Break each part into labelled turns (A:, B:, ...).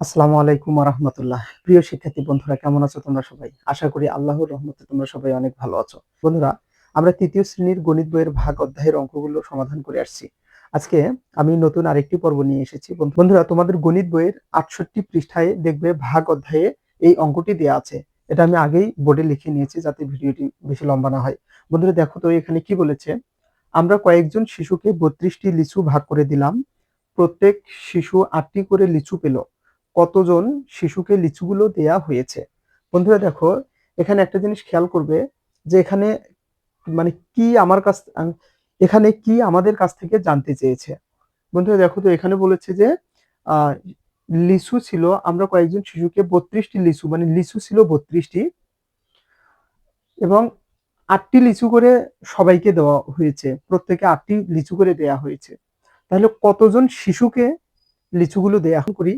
A: আসসালামু আলাইকুম রহমতুল্লাহ প্রিয় শিক্ষার্থী, বন্ধুরা, কেমন আছো তোমরা সবাই? আশা করি আল্লাহর রহমতে তোমরা সবাই অনেক ভালো আছো। বন্ধুরা, আমরা তৃতীয় শ্রেণির গণিত বইয়ের ভাগ অধ্যায়ের অঙ্কগুলো সমাধান করে আসছি। আজকে আমি নতুন আরেকটি পর্ব নিয়ে এসেছি। বন্ধু- বন্ধুরা, তোমাদের গণিত বইয়ের আটষট্টি পৃষ্ঠায় দেখবে ভাগ অধ্যায়ে এই অঙ্কটি দেওয়া আছে। এটা আমি আগেই বোর্ডে লিখে নিয়েছি যাতে ভিডিওটি বেশি লম্বা না হয়। বন্ধুরা, দেখো তো এখানে কি বলেছে? আমরা কয়েকজন শিশুকে বত্রিশটি লিচু ভাগ করে দিলাম। প্রত্যেক শিশু আটটি করে লিচু পেল। কতজন শিশুকে লিচুগুলো দেয়া হয়েছে। বন্ধুরা দেখো, এখানে একটা জিনিস খেয়াল করবে যে এখানে মানে কি আমার কাছ এখানে কি আমাদের কাছ থেকে জানতে চেয়েছে। বন্ধুরা দেখো তো, এখানে বলেছে যে লিচু ছিল, আমরা কয়েকজন শিশুকে বত্রিশটি লিচু মানে লিচু ছিল বত্রিশটি, এবং আটটি লিচু করে সবাইকে দেওয়া হয়েছে, প্রত্যেকে আটটি লিচু করে দেয়া হয়েছে। তাহলে কতজন শিশুকে লিচুগুলো দেয়া করি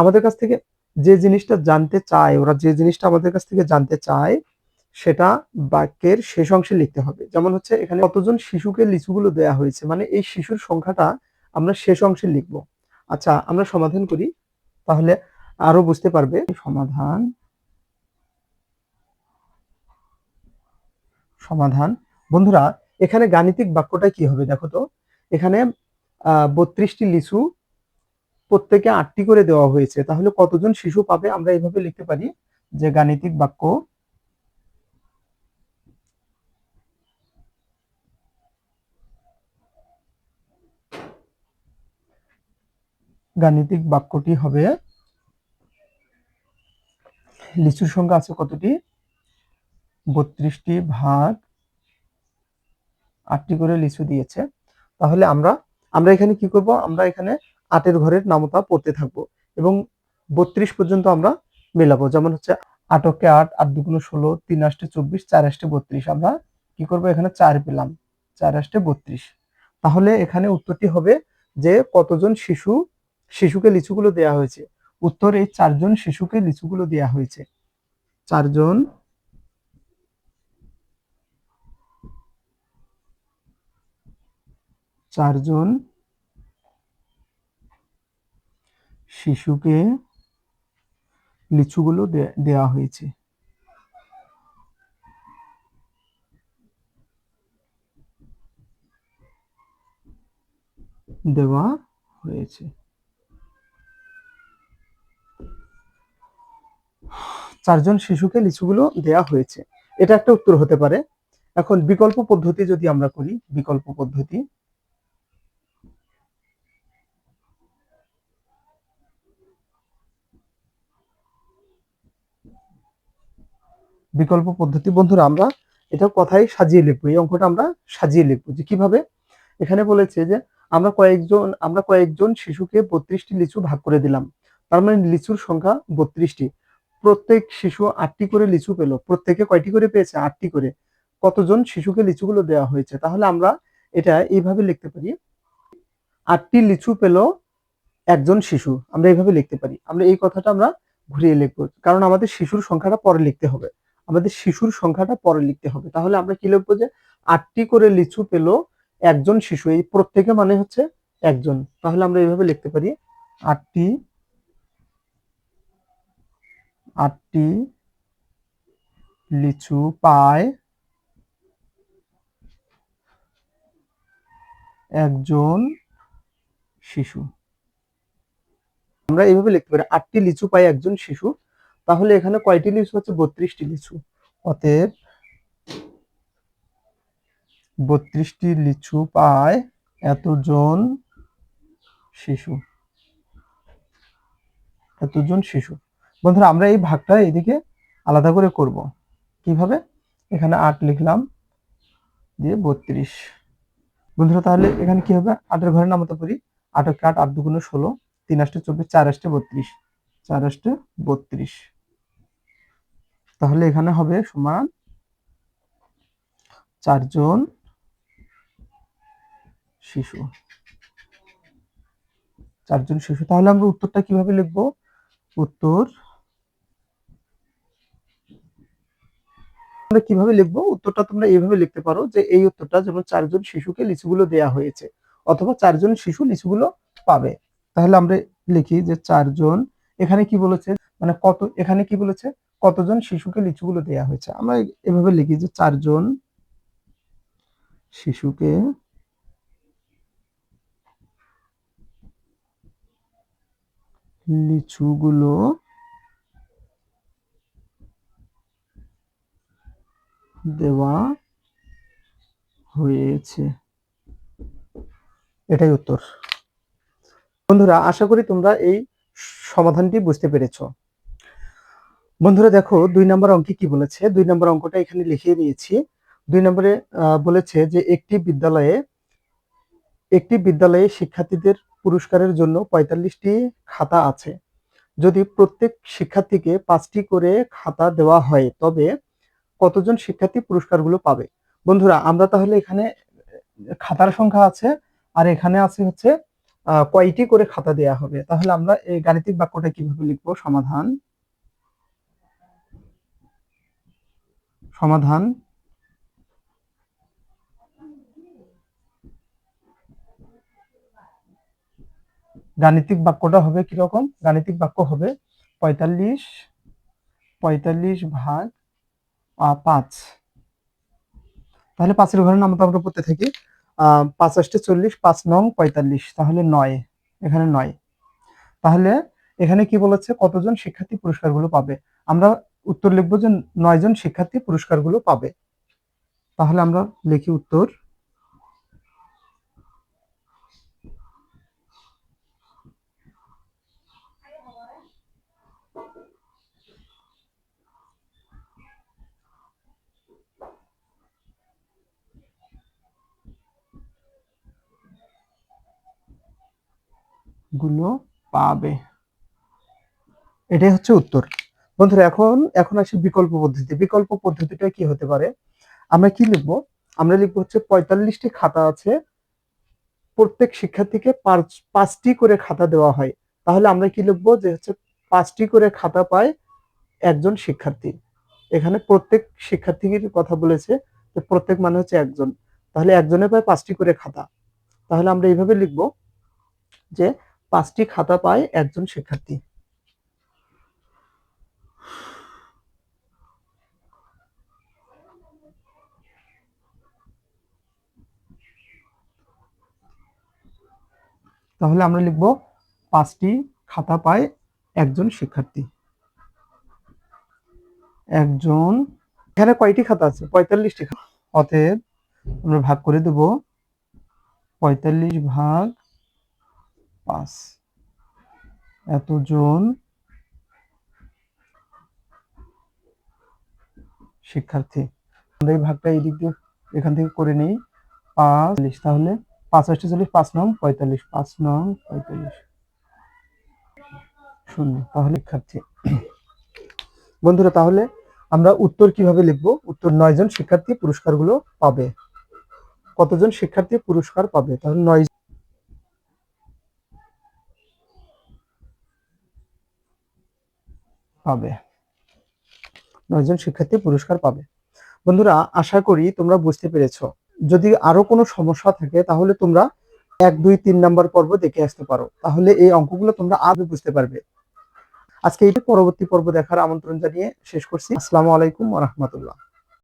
A: আমাদের কাছ থেকে যে জিনিসটা জানতে চায়, ওরা যে জিনিসটা আমাদের কাছ থেকে জানতে চায়, সেটা বাক্যের শেষ অংশে লিখতে হবে। যেমন হচ্ছে এখানে কতজন শিশুকে লিচুগুলো দেয়া হয়েছে মানে এই শিশুর সংখ্যাটা আমরা শেষ অংশে লিখব। আচ্ছা আমরা সমাধান করি, তাহলে আরও বুঝতে পারবে। সমাধান সমাধান। বন্ধুরা, এখানে গাণিতিক বাক্যটা কি হবে দেখো তো? এখানে বত্রিশটি লিচু প্রত্যেকে আটটি করে দেওয়া হয়েছে, তাহলে কতজন শিশু পাবে আমরা এইভাবে লিখতে পারি যে গাণিতিক বাক্য? গাণিতিক বাক্যটি হবে, লিচুর সংখ্যা আছে কতটি? বত্রিশটি ভাগ আটটি করে লিচু দিয়েছে। তাহলে আমরা আমরা এখানে কি করব? আমরা এখানে আটের ঘরের নামতা পড়তে থাকব এবং বত্রিশ পর্যন্ত আমরা মেলাবো। যেমন হচ্ছে আটকে আট আট দুগুণ ষোলো, তিন আষ্টে চব্বিশ, চার আষ্টে বত্রিশ। আমরা কি করব? এখানে চার পেলাম, চার আষ্টে বত্রিশ। তাহলে এখানে উত্তরটি হবে যে কতজন শিশু শিশুকে লিচুগুলো দেয়া হয়েছে? উত্তর এই চারজন শিশুকে লিচুগুলো দেয়া হয়েছে। চারজন চারজন শিশুকে লিচুগুলো দেওয়া হয়েছে। দেওয়া হয়েছে। চারজন শিশুকে লিচুগুলো দেয়া হয়েছে। এটা একটা উত্তর হতে পারে। এখন বিকল্প পদ্ধতি যদি আমরা করি, বিকল্প পদ্ধতি বিকল্প পদ্ধতি। বন্ধুরা, আমরা এটা কথাই সাজিয়ে লিখব। এই অঙ্কটা আমরা সাজিয়ে লিখব যে কীভাবে? এখানে বলেছে যে আমরা কয়েকজন আমরা কয়েকজন শিশুকে বত্রিশটি লিচু ভাগ করে দিলাম। তার মানে লিচুর সংখ্যা বত্রিশটি। প্রত্যেক শিশু আটটি করে লিচু পেল। প্রত্যেকে কয়টি করে পেয়েছে? আটটি করে। কতজন শিশুকে লিচুগুলো দেওয়া হয়েছে? তাহলে আমরা এটা এইভাবে লিখতে পারি। আটটি লিচু পেল একজন শিশু। আমরা এইভাবে লিখতে পারি। আমরা এই কথাটা আমরা ঘুরিয়ে লিখব। কারণ আমাদের শিশুর সংখ্যাটা পরে লিখতে হবে। আমাদের শিশুর সংখ্যাটা পরে লিখতে হবে। তাহলে আমরা কি লিখব যে, আটটি করে লিচু পেল একজন শিশু, এই প্রত্যেকে মানে হচ্ছে একজন। তাহলে আমরা এইভাবে লিখতে পারি, আটটি আটটি লিচু পায় একজন শিশু। আমরা এইভাবে লিখতে পারি, আটটি লিচু পায় একজন শিশু তাহলে এখানে কয়টি লিচু হচ্ছে বত্রিশটি লিচু। অতএব বত্রিশটি লিচু পায় এতজন শিশু। এতজন শিশু। বন্ধুরা, আমরা এই ভাগটা এদিকে আলাদা করে করব। কীভাবে? এখানে আট লিখলাম দিয়ে বত্রিশ। বন্ধুরা, তাহলে এখানে কি হবে? আটের ঘরের নামতা করি। আটকে আট আট দুগুণে ষোলো। তিন আষ্টে চব্বিশ, চার আষ্টে বত্রিশ। চার আষ্টে বত্রিশ। তাহলে এখানে হবে সমান চারজন শিশু। চারজন শিশু। তাহলে আমরা উত্তরটা কীভাবে লিখব? উত্তর আমরা কীভাবে লিখব? উত্তরটা তোমরা এইভাবে লিখতে পারো যে এই উত্তরটা যেমন চারজন শিশুকে লিচুগুলো দেয়া হয়েছে, অথবা চারজন শিশু লিচুগুলো পাবে। তাহলে আমরা লিখি যে চারজন এখানে কি বলেছে? মানে কত, এখানে কি বলেছে? কতজন শিশুকে লিচুগুলো দেয়া হয়েছে? আমরা এভাবে লিখি যে চারজন শিশুকে লিচুগুলো দেওয়া হয়েছে। এটাই উত্তর। বন্ধুরা, আশা করি তোমরা এই সমাধানটি বুঝতে পেরেছ। বন্ধুরা দেখো, দুই নম্বর অঙ্কে কি বলেছে? দুই নম্বর অঙ্কটা এখানে লিখিয়ে নিয়েছি দুই নম্বরে বলেছে যে একটি বিদ্যালয়ে একটি বিদ্যালয়ে শিক্ষার্থীদের পুরস্কারের জন্য পঁয়তাল্লিশটি খাতা আছে। যদি প্রত্যেক শিক্ষার্থীকে পাঁচটি করে খাতা দেওয়া হয়, তবে কতজন শিক্ষার্থী পুরস্কারগুলো পাবে? বন্ধুরা, আমরা তাহলে এখানে খাতার সংখ্যা আছে, আর এখানে আছে হচ্ছে কয়টি করে খাতা দেয়া হবে? তাহলে আমরা এই গাণিতিক বাক্যটা কীভাবে লিখব? সমাধান সমাধান। গাণিতিক বাক্যটা হবে কীরকম? গাণিতিক বাক্য হবে পঁয়তাল্লিশ পঁয়তাল্লিশ ভাগ পাঁচ। তাহলে পাঁচের ঘরের নাম তো আমরা পড়তে থাকি। পাঁচ আষ্টে চল্লিশ, পাঁচ নং পঁয়তাল্লিশ, তাহলে নয়, এখানে নয়। তাহলে এখানে কি বলেছে? কতজন শিক্ষার্থী পুরস্কারগুলো পাবে? আমরা উত্তর লিখব যে নয় জন শিক্ষার্থী পুরস্কারগুলো পাবে। তাহলে আমরা লিখি উত্তর। গুলো পাবে। এটাই হচ্ছে উত্তর। বন্ধুরা, এখন এখন আসে বিকল্প পদ্ধতি বিকল্প পদ্ধতিটা কি হতে পারে? আমরা কি লিখব? আমরা লিখব হচ্ছে পঁয়তাল্লিশটি খাতা আছে। প্রত্যেক শিক্ষার্থীকে পাঁচ, পাঁচটি করে খাতা দেওয়া হয়। তাহলে আমরা কি লিখব? যে হচ্ছে পাঁচটি করে খাতা পায় একজন শিক্ষার্থী। এখানে প্রত্যেক শিক্ষার্থীর কথা বলেছে যে প্রত্যেক মানে হচ্ছে একজন। তাহলে একজনে পায় পাঁচটি করে খাতা। তাহলে আমরা এইভাবে লিখব যে পাঁচটি খাতা পায় একজন শিক্ষার্থী। তাহলে আমরা লিখব পাঁচটি খাতা পায় একজন শিক্ষার্থী। একজন, এখানে কয়টি খাতা আছে? পঁয়তাল্লিশটি খাতা। অতএব আমরা ভাগ করে দেব পঁয়তাল্লিশ ভাগ পাঁচ। এতজন শিক্ষার্থী। আমরা এই ভাগটা এই দিক দিয়ে এখান থেকে করে নিই। পাঁচ, তাহলে পাঁচ আটটি চল্লিশ, পাঁচ নং, পঁয়তাল্লিশ, পাঁচ নং, পঁয়তাল্লিশ। শূন্য, তাহলে শিক্ষার্থী। বন্ধুরা, তাহলে আমরা উত্তর কীভাবে লিখব? উত্তর শিক্ষার্থী পাবে। কতজন শিক্ষার্থী পুরস্কার পাবে? তাহলে নয় পাবে। নয়জন শিক্ষার্থী পুরস্কার পাবে। বন্ধুরা, আশা করি তোমরা বুঝতে পেরেছ যদি আরও কোনো সমস্যা থাকে, তাহলে তোমরা এক, দুই, তিন নাম্বার পর্ব দেখে আসতে পারো। তাহলে এই অঙ্কগুলো তোমরা আগে বুঝতে পারবে। আজকে এই পরবর্তী পর্ব দেখার আমন্ত্রণ জানিয়ে শেষ করছি। আসসালামু আলাইকুম রহমতুল্লাহ।